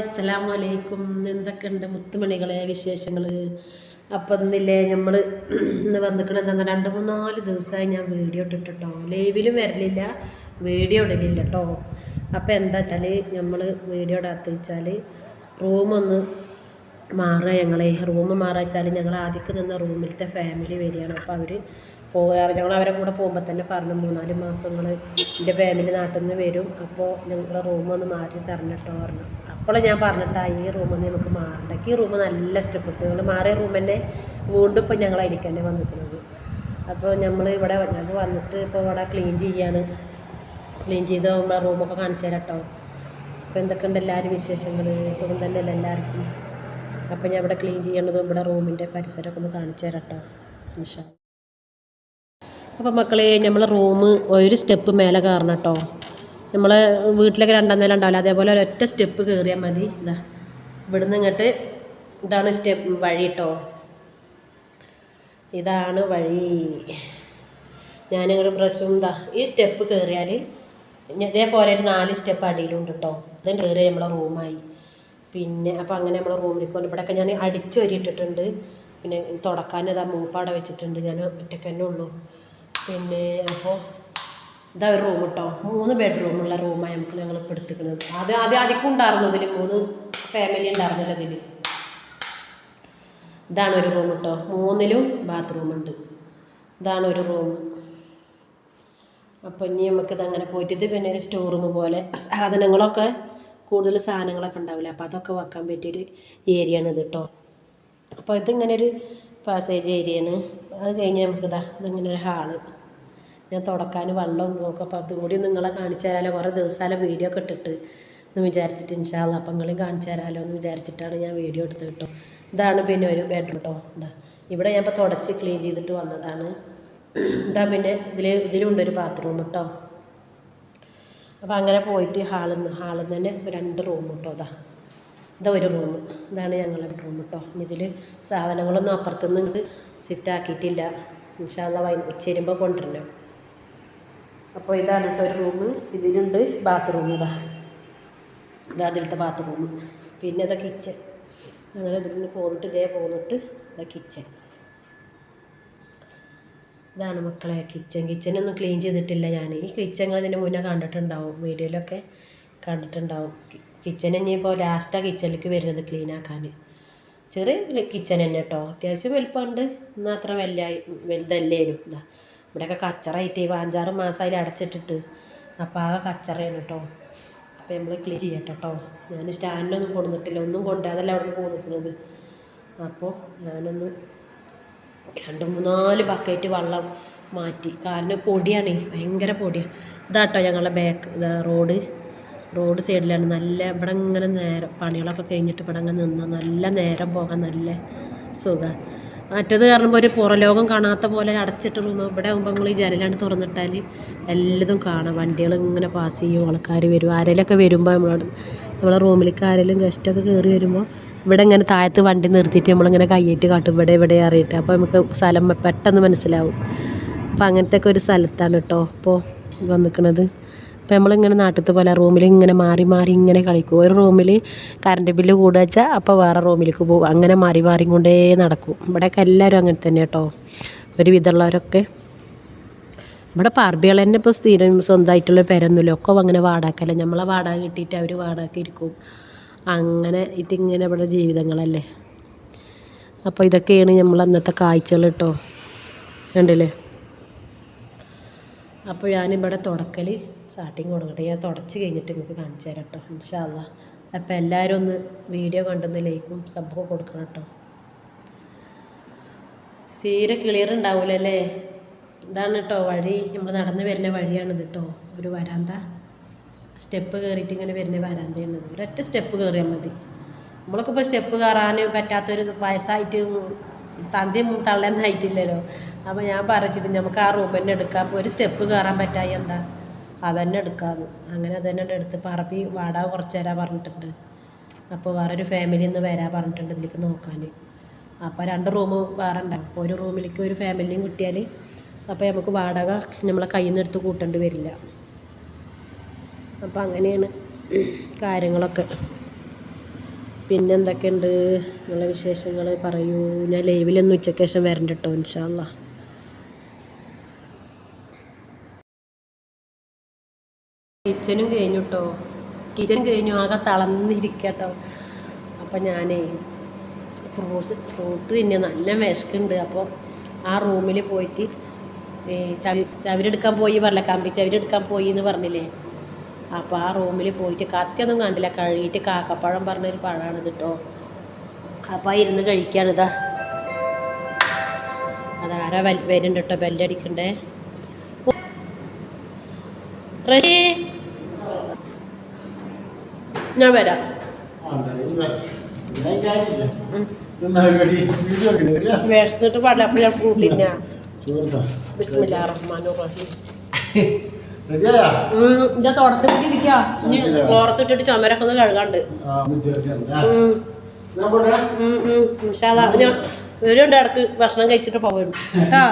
അസ്സലാമു അലൈക്കും എന്തൊക്കെയുണ്ട് മുത്തുമണികളെ വിശേഷങ്ങൾ അപ്പം ഇന്നില്ലേ നമ്മൾ ഇന്ന് വന്നിക്കണത് എന്താ രണ്ട് മൂന്ന് നാല് ദിവസമായി ഞാൻ വീഡിയോ ഇട്ടിട്ടോ ലൈവിലും വരലില്ല വീഡിയോ ഇടലില്ല കേട്ടോ അപ്പം എന്താ വെച്ചാൽ നമ്മൾ വീഡിയോ ഇടാത്ത വെച്ചാൽ റൂമൊന്ന് മാറുക ഞങ്ങളെ. റൂം മാറുക വെച്ചാൽ ഞങ്ങൾ ആദ്യക്ക് നിന്ന റൂമിലത്തെ ഫാമിലി വരികയാണ്. അപ്പോൾ അവർ പോകാറ്. ഞങ്ങൾ കൂടെ പോകുമ്പോൾ തന്നെ പറഞ്ഞു മൂന്നാൽ മാസങ്ങൾ എന്റെ ഫാമിലി നാട്ടിൽ നിന്ന് വരും. അപ്പോൾ ഞങ്ങളുടെ റൂം ഒന്ന് മാറ്റി തരണട്ടോ പറഞ്ഞു. അപ്പോൾ ഞാൻ പറഞ്ഞിട്ടാ ഈ റൂമിൽ നിന്ന് നമുക്ക് മാറണ്ട. ഈ റൂം നല്ല ഇഷ്ടപ്പെട്ടു. ഞങ്ങൾ മാറിയ റൂം തന്നെ വീണ്ടും ഇപ്പം ഞങ്ങൾ അതിലേക്ക് തന്നെ വന്നിരിക്കുന്നത് അപ്പോൾ നമ്മൾ ഇവിടെ ഞങ്ങൾ വന്നിട്ട് ഇപ്പോൾ ഇവിടെ ക്ലീൻ ചെയ്യാണ്. ക്ലീൻ ചെയ്ത് നമ്മളെ റൂമൊക്കെ കാണിച്ചു തരാം കേട്ടോ അപ്പോൾ എന്തൊക്കെയുണ്ട് എല്ലാവരും വിശേഷങ്ങൾ സുഖം തന്നെയല്ല എല്ലാവർക്കും? അപ്പോൾ ഞാൻ ഇവിടെ ക്ലീൻ ചെയ്യണതും ഇവിടെ റൂമിന്റെ പരിസരമൊക്കെ ഒന്ന് കാണിച്ചു തരാം കേട്ടോ അപ്പോൾ മക്കളെ നമ്മൾ റൂം ഒരു സ്റ്റെപ്പ് മേലെ കയറണം കേട്ടോ നമ്മൾ വീട്ടിലൊക്കെ രണ്ടാം നില ഉണ്ടാവില്ല അതേപോലെ ഒരൊറ്റ സ്റ്റെപ്പ് കയറിയാൽ മതി. ഇതാ ഇവിടുന്ന് ഇങ്ങോട്ട് ഇതാണ് സ്റ്റെപ്പ് വഴി കേട്ടോ ഇതാണ് വഴി. ഞാനിങ്ങോട്ട് ബ്രഷും ഇതാ ഈ സ്റ്റെപ്പ് കയറിയാൽ ഇതേപോലെ ഒരു നാല് സ്റ്റെപ്പ് അടിയിലുണ്ട് കേട്ടോ ഇതും കയറി നമ്മളെ റൂമായി പിന്നെ അപ്പോൾ അങ്ങനെ നമ്മളെ റൂമിലേക്ക് കൊണ്ട് ഇവിടെയൊക്കെ ഞാൻ അടിച്ചു വരിയിട്ടിട്ടുണ്ട് പിന്നെ തുടക്കാൻ ഇതാ മൂപ്പാടെ വെച്ചിട്ടുണ്ട്. ഞാൻ ഒറ്റയ്ക്ക് തന്നെ ഉള്ളൂ. പിന്നെ അപ്പോൾ ഇതാ ഒരു റൂം കേട്ടോ മൂന്ന് ബെഡ്റൂമുള്ള റൂമാണ് നമുക്ക് ഞങ്ങൾ ഇപ്പോൾ എടുത്തിരിക്കുന്നത് അത് ആദ്യം അധികം ഉണ്ടായിരുന്നു ഇതിൽ മൂന്ന് ഫാമിലി ഉണ്ടായിരുന്നല്ലോ ഇതിൽ ഇതാണ് ഒരു റൂം കേട്ടോ മൂന്നിലും ബാത്റൂം ഉണ്ട്. ഇതാണ് ഒരു റൂം അപ്പോൾ ഇനി നമുക്കിത് അങ്ങനെ പോയിട്ട് ഇത് പിന്നെ ഒരു സ്റ്റോർ റൂം പോലെ. സാധനങ്ങളൊക്കെ കൂടുതൽ സാധനങ്ങളൊക്കെ ഉണ്ടാവില്ല? അപ്പോൾ അതൊക്കെ വെക്കാൻ പറ്റിയൊരു ഏരിയ ആണ് ഇത് കേട്ടോ അപ്പോൾ ഇതിങ്ങനെ ഒരു പാസേജ് ആണ്. അത് കഴിഞ്ഞ് നമുക്കിതാ ഇതിങ്ങനെ ഒരു ഹാൾ ഞാൻ തുടക്കാൻ വെള്ളം നോക്കാം അപ്പോൾ അതുകൂടി നിങ്ങളെ കാണിച്ചു തരാമല്ലോ കുറേ ദിവസമല്ല വീഡിയോ ഒക്കെ ഇട്ടിട്ട് എന്ന് വിചാരിച്ചിട്ട് ഇൻഷാല്ല അപ്പം നിങ്ങളെയും കാണിച്ചു തരാമല്ലോ എന്ന് വിചാരിച്ചിട്ടാണ് ഞാൻ വീഡിയോ എടുത്ത് കേട്ടോ. ഇതാണ് പിന്നെ ഒരു ബെഡ്റൂം കേട്ടോ എന്താ ഇവിടെ ഞാൻ ഇപ്പോൾ തുടച്ച് ക്ലീൻ ചെയ്തിട്ട് വന്നതാണ്. ഇതാ പിന്നെ ഇതിൽ ഇതിലുണ്ട് ഒരു ബാത്റൂം കേട്ടോ അപ്പോൾ അങ്ങനെ പോയിട്ട് ഹാളിൽ നിന്ന് ഹാളിൽ നിന്ന് തന്നെ രണ്ട് റൂം കേട്ടോ അതാ ഇതാ ഒരു റൂം ഇതാണ് ഞങ്ങളുടെ റൂം കേട്ടോ ഇതിൽ സാധനങ്ങളൊന്നും അപ്പുറത്തുനിന്ന് ഇങ്ങോട്ട് സിഫ്റ്റ് ആക്കിയിട്ടില്ല. ഇൻഷാല്ല വൈ ഉച്ച വരുമ്പോൾ കൊണ്ടുവരണം. അപ്പോൾ ഇതാണ് കേട്ടോ ഒരു റൂം ഇതിലുണ്ട് ബാത്റൂം ഇതാ. ഇതാ അതിലത്തെ ബാത്റൂം. പിന്നെ ഇതാ കിച്ചൺ അങ്ങനെ ഇതിൽ നിന്ന് പോന്നിട്ട് ഇതേ പോന്നിട്ട് ഇതാ കിച്ചൺ ഇതാണ് മക്കളെ കിച്ചൺ കിച്ചനൊന്നും ക്ലീൻ ചെയ്തിട്ടില്ല ഞാൻ. ഈ കിച്ചൺ ഇതിന് മുന്നേ കണ്ടിട്ടുണ്ടാവും. വീഡിയോയിലൊക്കെ കണ്ടിട്ടുണ്ടാവും. കിച്ചൻ ഇനിയിപ്പോൾ ലാസ്റ്റാണ് കിച്ചണിലേക്ക് വരുന്നത് ക്ലീൻ ആക്കാൻ. ചെറിയ കിച്ചൺ തന്നെ കേട്ടോ. അത്യാവശ്യം വലുപ്പമുണ്ട്. എന്നാൽ അത്ര വലിയ വലുതല്ലേനും. ഇതാ. ഇവിടെയൊക്കെ കച്ചറായിട്ട് അഞ്ചാറ് മാസമായി അടച്ചിട്ടിട്ട്. അപ്പോൾ ആകെ കച്ചറയാണ് കേട്ടോ അപ്പോൾ നമ്മൾ ക്ലീൻ ചെയ്യട്ടെ കേട്ടോ ഞാൻ സ്റ്റാൻഡൊന്നും കൊണ്ടുവന്നിട്ടില്ല. ഒന്നും കൊണ്ടാതല്ല അവിടെ കൊടുക്കുന്നത് അപ്പോൾ ഞാനൊന്ന് രണ്ട് മൂന്നാൽ ബക്കറ്റ് വെള്ളം മാറ്റി. കാരണം പൊടിയാണ് ഭയങ്കര പൊടിയാണ് ഇതാട്ടോ ഞങ്ങളുടെ ബാക്ക് റോഡ് റോഡ് സൈഡിലാണ് നല്ല ഇവിടെ ഇങ്ങനെ നേരം പണികളൊക്കെ കഴിഞ്ഞിട്ട് ഇവിടെ അങ്ങനെ നിന്നാൽ നല്ല നേരം പോകാൻ നല്ല സുഖം. മറ്റത് കാരണം ഒരു പുറലോകം കാണാത്ത പോലെ അടച്ചിട്ട് റൂം ഇവിടെ ആകുമ്പോൾ നമ്മൾ ഈ ജനലാണ് തുറന്നിട്ടാൽ എല്ലതും കാണാം. വണ്ടികൾ ഇങ്ങനെ പാസ് ചെയ്യും. ആൾക്കാർ വരും. ആരെങ്കിലുമൊക്കെ വരുമ്പോൾ നമ്മളോട് നമ്മളെ റൂമിലേക്ക് ആരെങ്കിലും ഗസ്റ്റൊക്കെ കയറി വരുമ്പോൾ ഇവിടെ ഇങ്ങനെ താഴത്ത് വണ്ടി നിർത്തിയിട്ട് നമ്മളിങ്ങനെ കയ്യേറ്റ് കാട്ടും. ഇവിടെ ഇവിടെ അറിയിട്ട്. അപ്പോൾ നമുക്ക് സ്ഥലം പെട്ടെന്ന് മനസ്സിലാവും. അപ്പോൾ അങ്ങനത്തെ ഒക്കെ ഒരു സ്ഥലത്താണ് കേട്ടോ ഇപ്പോൾ വന്നിക്കണത്. അപ്പോൾ നമ്മളിങ്ങനെ നാട്ടിലത്തെ പോലെ റൂമിൽ ഇങ്ങനെ മാറി മാറി ഇങ്ങനെ കളിക്കും. ഒരു റൂമിൽ കറണ്ട് ബില്ല് കൂടുക വെച്ചാൽ അപ്പോൾ വേറെ റൂമിലേക്ക് പോകും. അങ്ങനെ മാറി മാറി കൊണ്ടേ നടക്കും. ഇവിടെയൊക്കെ എല്ലാവരും അങ്ങനെ തന്നെ കേട്ടോ. ഒരു വിധമുള്ളവരൊക്കെ ഇവിടെ പാർബികൾ തന്നെ ഇപ്പോൾ സ്ഥിരം സ്വന്തമായിട്ടുള്ള പേരൊന്നുമില്ല. ഒക്കെ അങ്ങനെ വാടാക്കല്ലേ നമ്മളെ വാടക കിട്ടിയിട്ട് അവർ വാടാക്കിയിരിക്കും അങ്ങനെ ഇട്ടിങ്ങനെ ഇവിടെ ജീവിതങ്ങളല്ലേ. അപ്പോൾ ഇതൊക്കെയാണ് നമ്മൾ അന്നത്തെ കാഴ്ചകൾ കേട്ടോ. കണ്ടില്ലേ? അപ്പോൾ ഞാനിവിടെ തുടക്കൽ സ്റ്റാർട്ടിങ് കൊടുക്കട്ടെ ഞാൻ തുടച്ച് കഴിഞ്ഞിട്ട് നിങ്ങൾക്ക് കാണിച്ചു തരാം കേട്ടോ ഇൻഷാല്ല അപ്പോൾ എല്ലാവരും ഒന്ന് വീഡിയോ കണ്ടൊന്ന് ലൈക്കും സബ്ബൊക്കെ കൊടുക്കണം കേട്ടോ തീരെ ക്ലിയർ ഉണ്ടാവില്ലല്ലേ ഇതാണ് കേട്ടോ വഴി. നമ്മൾ നടന്ന് വരുന്ന വഴിയാണിത് കേട്ടോ ഒരു വരാന്ത. സ്റ്റെപ്പ് കയറിയിട്ട് ഇങ്ങനെ വരുന്ന വരാന്തയാണ് ഒരൊറ്റ സ്റ്റെപ്പ് കയറിയാൽ മതി. നമ്മളൊക്കെ ഇപ്പോൾ സ്റ്റെപ്പ് കയറാൻ പറ്റാത്തൊരു വയസ്സായിട്ട് തന്തിയും തള്ളയൊന്നും ആയിട്ടില്ലല്ലോ. അപ്പോൾ ഞാൻ പറഞ്ഞത് നമുക്ക് ആ റൂം തന്നെ എടുക്കാം. ഒരു സ്റ്റെപ്പ് കയറാൻ പറ്റായി എന്താ? അതന്നെ എടുക്കാമെന്ന് അങ്ങനെ അതന്നെ എടുത്ത് പറപ്പി വാടാ കുറച്ച് തരാൻ പറഞ്ഞിട്ടുണ്ട്. അപ്പോൾ വേറൊരു ഫാമിലി ഇന്ന് വരാൻ പറഞ്ഞിട്ടുണ്ട് ഇതിലേക്ക് നോക്കാൻ. അപ്പോൾ രണ്ട് റൂം വേറെ ഉണ്ടാവും അപ്പോൾ ഒരു റൂമിലേക്ക് ഒരു ഫാമിലിയും കിട്ടിയാൽ അപ്പോൾ നമുക്ക് വാടക നമ്മളെ കയ്യിൽ നിന്ന് എടുത്ത് കൂട്ടേണ്ടി വരില്ല. അപ്പോൾ അങ്ങനെയാണ് കാര്യങ്ങളൊക്കെ. പിന്നെ എന്തൊക്കെയുണ്ട് നിങ്ങളെ വിശേഷങ്ങൾ പറയൂ. ഞാൻ ലൈവിലൊന്നും ഉച്ചയ്ക്ക് ശേഷം വരണ്ട കേട്ടോ ഇൻഷാല്ല കിച്ചനും കഴിഞ്ഞു കേട്ടോ കിച്ചൻ കഴിഞ്ഞു ആകെ തളർന്നിരിക്കട്ടോ. അപ്പം ഞാനേ ഫ്രൂട്ട്സ് ഫ്രൂട്ട് തിന്നെ നല്ല വിശക്കുണ്ട്. അപ്പോൾ ആ റൂമിൽ പോയിട്ട് ചവി ചവിരെടുക്കാൻ പോയി പറഞ്ഞ കമ്പി ചവിരെടുക്കാൻ പോയി എന്ന് പറഞ്ഞില്ലേ? അപ്പോൾ ആ റൂമിൽ പോയിട്ട് കത്തിയൊന്നും കണ്ടില്ല. കഴുകിയിട്ട് കാക്കപ്പഴം പറഞ്ഞൊരു പഴമാണ് കേട്ടോ അപ്പോൾ ഇരുന്ന് കഴിക്കുകയാണ് ഇതാ. അതാരാ വരുന്നുണ്ട് കേട്ടോ ബെല്ലടിക്കണ്ടേ റഷി ഞാൻ വരാം. വിശന്നിട്ട് പാടില്ല. അപ്പോൾ ഞാൻ കൂട്ടില്ല. ബിസ്മില്ലാ റഹ്മാനു റഹീം. ഇന്റെ തോട്ടത്തിൽ കൂടി ഇരിക്കാം. ഇനി ക്ലോറസ് ഇട്ടിട്ട് ചുമരൊക്കെ ഒന്ന് കഴുകാണ്ട്. ഉം. ഉം, ഉം. ഇൻഷാ അല്ലാ. ഞാൻ വരുന്നുണ്ട് ഇടയ്ക്ക്. ഭക്ഷണം കഴിച്ചിട്ട് കേട്ടോ?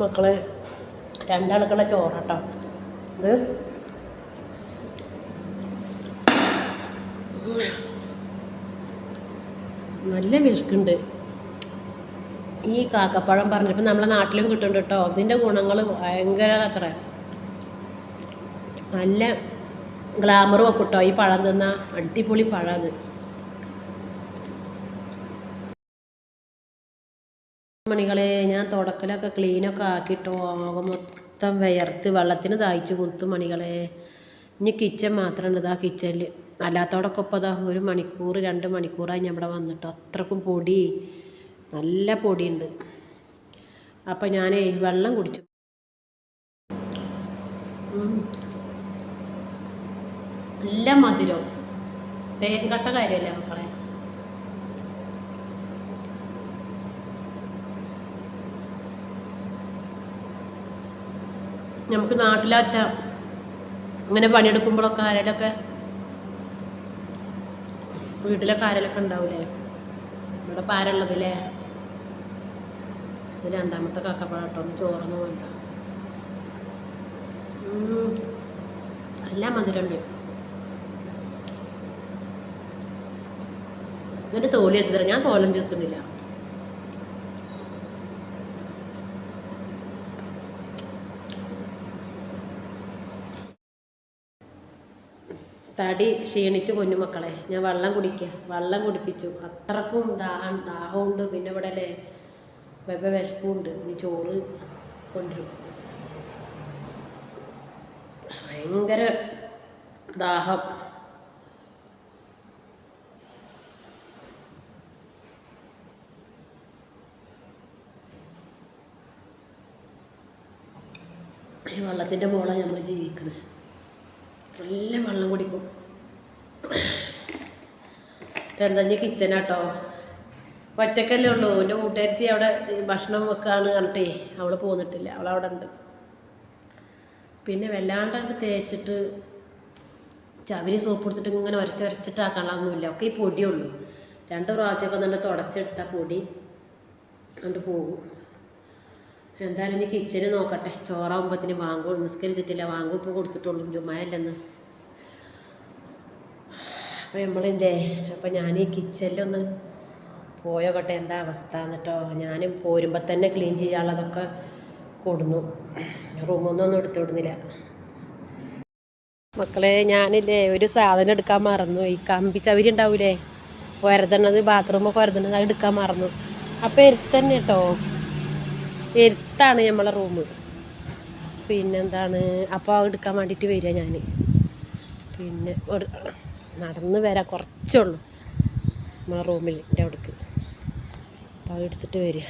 മക്കളെ രണ്ടണക്കണ ചോറാട്ടോ ഇത്? നല്ല വിശക്കുണ്ട് ഈ കാക്കപ്പഴം പറഞ്ഞപ്പോൾ നമ്മളെ നാട്ടിലും കിട്ടുന്നുണ്ട് കേട്ടോ. ഇതിന്റെ ഗുണങ്ങൾ ഭയങ്കര അത്ര. നല്ല ഗ്ലാമറും ഒക്കെ കേട്ടോ. ഈ പഴം തിന്ന അടിപൊളി പഴം മണികളെ ഞാൻ തുടക്കലൊക്കെ ക്ലീനൊക്കെ ആക്കിയിട്ടോ ആകെ മൊത്തം വിയർത്ത് വെള്ളത്തിന് ദാഹിച്ചു കൊത്തും മണികളെ. ഇനി കിച്ചൺ മാത്രമാണ് ഇതാ കിച്ചണിൽ അല്ലാത്തവിടൊക്കെ ഇപ്പോൾ ഇതാ ഒരു മണിക്കൂർ രണ്ട് മണിക്കൂറായി ഞാൻ ഇവിടെ വന്നിട്ടോ. അത്രക്കും പൊടി. നല്ല പൊടിയുണ്ട്. അപ്പം ഞാനേ വെള്ളം കുടിച്ചു. നല്ല മധുരം. തേൻകട്ട കാര്യമല്ലേ മക്കളെ? നമുക്ക് നാട്ടിലാച്ച ഇങ്ങനെ പണിയെടുക്കുമ്പോഴൊക്കെ ആരേലൊക്കെ വീട്ടിലൊക്കെ ആരേലൊക്കെ ഉണ്ടാവില്ലേ ഇവിടെ പാരുള്ളതില്ലേ ഇത് രണ്ടാമത്തെ കക്കപ്പഴട്ടോ ചോറൊന്നും വേണ്ട. എല്ലാം മധുരമുണ്ട് എന്നിട്ട് തോലി എത്തിത്തരാം ഞാൻ തോലം ചെത്തുന്നില്ല തടി ക്ഷീണിച്ചു കൊഞ്ഞു മക്കളെ ഞാൻ വെള്ളം കുടിക്കുക വെള്ളം കുടിപ്പിച്ചു. അത്രക്കും ദാഹം ദാഹമുണ്ട് പിന്നെ ഇവിടെ വെബ വിശപ്പുണ്ട്. ഇനി ചോറ് കൊണ്ടുവരും. ഭയങ്കര ദാഹം. ഈ വെള്ളത്തിന്റെ മുകളാണ് നമ്മൾ ജീവിക്കുന്നത് നല്ല വെള്ളം കുടിക്കും. എന്താ കിച്ചനാട്ടോ ഒറ്റക്കല്ലേ ഉള്ളൂ. എന്റെ കൂട്ടുകാരത്തി അവിടെ ഭക്ഷണം വെക്കാന്ന് പറഞ്ഞിട്ടേ അവൾ പോന്നിട്ടില്ല. അവൾ അവിടെ ഉണ്ട്. പിന്നെ വല്ലാണ്ട് തേച്ചിട്ട് ചവരി സോപ്പ് എടുത്തിട്ട് ഇങ്ങനെ ഉരച്ച് ഉരച്ചിട്ടാക്കാനൊന്നുമില്ല ഒക്കെ ഈ പൊടിയുള്ളൂ. രണ്ട് പ്രാവശ്യമൊക്കെ ഒന്നുണ്ട് തുടച്ചെടുത്താൽ പൊടി കണ്ട് പോകും. എന്തായാലും ഇനി കിച്ചന് നോക്കട്ടെ. ചോറാകുമ്പത്തിന് വാങ്ങും നിസ്കരിച്ചിട്ടില്ല. വാങ്ങും ഇപ്പോൾ കൊടുത്തിട്ടുള്ളൂ. ജുമായല്ലെന്ന് അപ്പോൾ നമ്മളിന്റെ അപ്പോൾ ഞാൻ ഈ കിച്ചണിലൊന്ന് പോയോക്കട്ടെ എന്താ അവസ്ഥ എന്നിട്ടോ. ഞാനും പോരുമ്പോൾ തന്നെ ക്ലീൻ ചെയ്യാനുള്ളതൊക്കെ കൊടുന്നു. റൂമൊന്നും എടുത്തു വിടുന്നില്ല. മക്കളെ ഞാനില്ലേ ഒരു സാധനം എടുക്കാൻ മറന്നു. ഈ കമ്പി ചവരി ഉണ്ടാവൂലേ? ഒരതണത് ബാത്റൂമൊക്കെ ഒരതണത് അത് എടുക്കാൻ മറന്നു. അപ്പോൾ എരുത്തന്നെ കേട്ടോ എരുത്താണ് നമ്മളെ റൂം പിന്നെന്താണ്? അപ്പോൾ അത് എടുക്കാൻ വേണ്ടിയിട്ട് വരിക ഞാൻ പിന്നെ ഒരു നടന്ന് വരാം കുറച്ചേ ഉള്ളൂ. നമ്മളെ റൂമിൽ എന്റെ അവിടേക്ക്. അപ്പോൾ എടുത്തിട്ട് വരിക.